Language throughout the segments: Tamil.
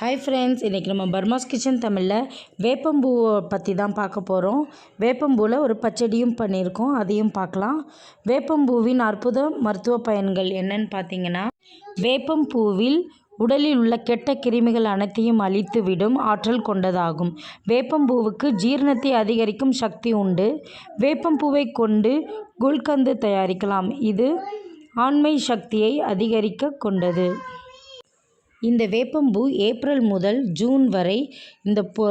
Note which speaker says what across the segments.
Speaker 1: ஹாய் ஃப்ரெண்ட்ஸ் இன்றைக்கி நம்ம பர்மாஸ் கிச்சன் தமிழில் வேப்பம்பூவை பற்றி தான் பார்க்க போகிறோம் வேப்பம்பூவில் ஒரு பச்சடியும் பண்ணியிருக்கோம் அதையும் பார்க்கலாம். வேப்பம்பூவின் அற்புத மருத்துவ பயன்கள் என்னன்னு பார்த்தீங்கன்னா வேப்பம்பூவில் உடலில் உள்ள கெட்ட கிருமிகள் அனைத்தையும் அழித்துவிடும் ஆற்றல் கொண்டதாகும். வேப்பம்பூவுக்கு ஜீரணத்தை அதிகரிக்கும் சக்தி உண்டு. வேப்பம்பூவை கொண்டு குல்கந்து தயாரிக்கலாம். இது ஆண்மை சக்தியை அதிகரிக்க கொண்டது. இந்த வேப்பம்பூ ஏப்ரல் முதல் ஜூன் வரை இந்த பூ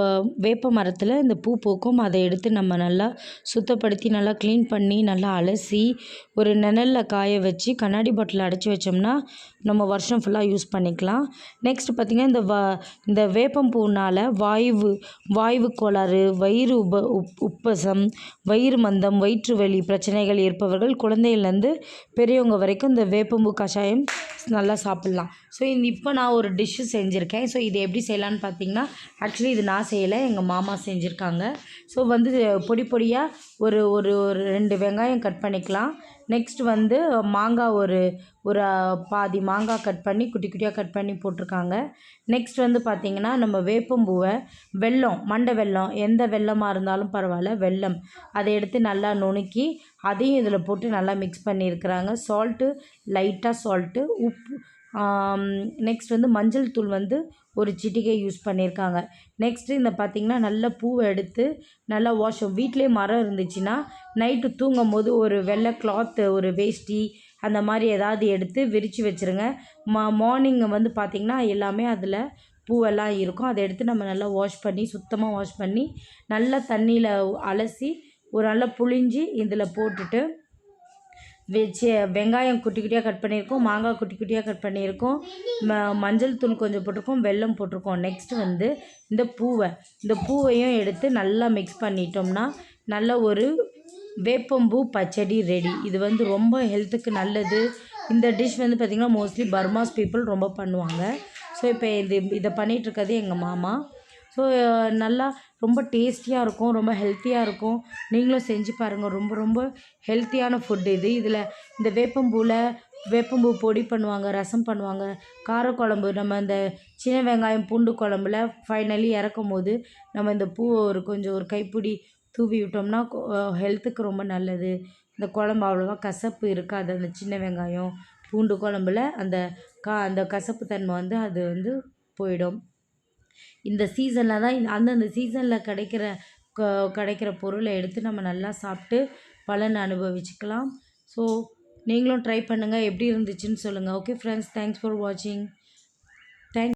Speaker 1: வேப்ப மரத்தில் இந்த பூ பூக்கும். அதை எடுத்து நம்ம நல்லா சுத்தப்படுத்தி நல்லா க்ளீன் பண்ணி நல்லா அலசி ஒரு நிழலில் காய வச்சு கண்ணாடி பாட்டில் அடைச்சி வச்சோம்னா நம்ம வருஷம் ஃபுல்லாக யூஸ் பண்ணிக்கலாம். நெக்ஸ்ட் பார்த்திங்கன்னா இந்த வ இந்த வேப்பம்பூனால் வாய்வு வாய்வு கோளாறு வயிறு உப உப் உப்பசம் வயிறு மந்தம் வயிற்று வலி பிரச்சனைகள் இருப்பவர்கள் குழந்தையிலேருந்து பெரியவங்க வரைக்கும் இந்த வேப்பம்பூ கஷாயம் நல்லா சாப்பிட்லாம். ஸோ இந்த இப்போ நான் ஒரு டிஷ்ஷு செஞ்சுருக்கேன். ஸோ இது எப்படி செய்யலான்னு பார்த்தீங்கன்னா ஆக்சுவலி இது நான் செய்யலை எங்கள் மாமா செஞ்சுருக்காங்க. ஸோ வந்து பொடி பொடியாக ஒரு ஒரு ஒரு ரெண்டு வெங்காயம் கட் பண்ணிக்கலாம். நெக்ஸ்ட் வந்து மாங்காய் ஒரு ஒரு பாதி மாங்காய் கட் பண்ணி குட்டி குட்டியாக கட் பண்ணி போட்டிருக்காங்க. நெக்ஸ்ட் வந்து பார்த்திங்கன்னா நம்ம வேப்பம்பூவை வெல்லம் மண்டை வெல்லம் எந்த வெல்லமாக இருந்தாலும் பரவாயில்ல வெல்லம். அதை எடுத்து நல்லா நுணுக்கி அதையும் இதில் போட்டு நல்லா மிக்ஸ் பண்ணியிருக்கிறாங்க. சால்ட்டு லைட்டாக சால்ட்டு உப்பு நெக்ஸ்ட் வந்து மஞ்சள் தூள் வந்து ஒரு சிட்டிகை யூஸ் பண்ணியிருக்காங்க நெக்ஸ்ட்டு இந்த பார்த்திங்கன்னா நல்ல பூவை எடுத்து நல்லா வாஷ் வீட்டிலே மரம் இருந்துச்சுன்னா நைட்டு தூங்கும் போது ஒரு வெள்ளை கிளாத்து ஒரு வேஷ்டி அந்த மாதிரி ஏதாவது எடுத்து விரித்து வச்சுருங்க. மா மார்னிங் வந்து பார்த்திங்கன்னா எல்லாமே அதில் பூவெல்லாம் இருக்கும். அதை எடுத்து நம்ம நல்லா வாஷ் பண்ணி சுத்தமாக வாஷ் பண்ணி நல்லா தண்ணியில் அலசி ஒரு நல்லா புழிஞ்சி இதில் போட்டுட்டு வெச்சு வெங்காயம் குட்டி குட்டியாக கட் பண்ணியிருக்கோம் மாங்காய் குட்டி குட்டியாக கட் பண்ணியிருக்கோம் ம மஞ்சள் தூள் கொஞ்சம் போட்டிருக்கோம் வெல்லம் போட்டிருக்கோம். நெக்ஸ்ட் வந்து இந்த பூவை இந்த பூவையும் எடுத்து நல்லா மிக்ஸ் பண்ணிட்டோம்னா நல்ல ஒரு வேப்பம்பூ பச்சடி ரெடி இது வந்து ரொம்ப ஹெல்த்துக்கு நல்லது. இந்த டிஷ் வந்து பார்த்திங்கன்னா மோஸ்ட்லி பர்மாஸ் பீப்புள் ரொம்ப பண்ணுவாங்க. ஸோ இப்போ இது இதை பண்ணிகிட்ருக்கிறது எங்கள் மாமா. ஸோ நல்லா ரொம்ப டேஸ்டியாக இருக்கும் ரொம்ப ஹெல்த்தியாக இருக்கும். நீங்களும் செஞ்சு பாருங்கள் ரொம்ப ரொம்ப ஹெல்த்தியான ஃபுட் இது. இதில் இந்த வேப்பம்பூவில் வேப்பம்பூ பொடி பண்ணுவாங்க ரசம் பண்ணுவாங்க. காரக்குழம்பு நம்ம இந்த சின்ன வெங்காயம் பூண்டு குழம்புல ஃபைனலி இறக்கும் போது நம்ம இந்த பூவை ஒரு கொஞ்சம் ஒரு கைப்பிடி தூவி விட்டோம்னா ஹெல்த்துக்கு ரொம்ப நல்லது. இந்த குழம்பு அவ்வளோவா கசப்பு இருக்காது. அந்த சின்ன வெங்காயம் பூண்டு குழம்புல அந்த கா அந்த கசப்பு தன்மை வந்து அது வந்து போயிடும். இந்த சீசனில் தான் அந்தந்த சீசனில் கிடைக்கிற க கிடைக்கிற பொருளை எடுத்து நம்ம நல்லா சாப்பிட்டு பலன் அனுபவிச்சுக்கலாம். ஸோ நீங்களும் ட்ரை பண்ணுங்கள் எப்படி இருந்துச்சுன்னு சொல்லுங்கள் ஓகே ஃப்ரெண்ட்ஸ் தேங்க்ஸ் ஃபார் வாட்சிங்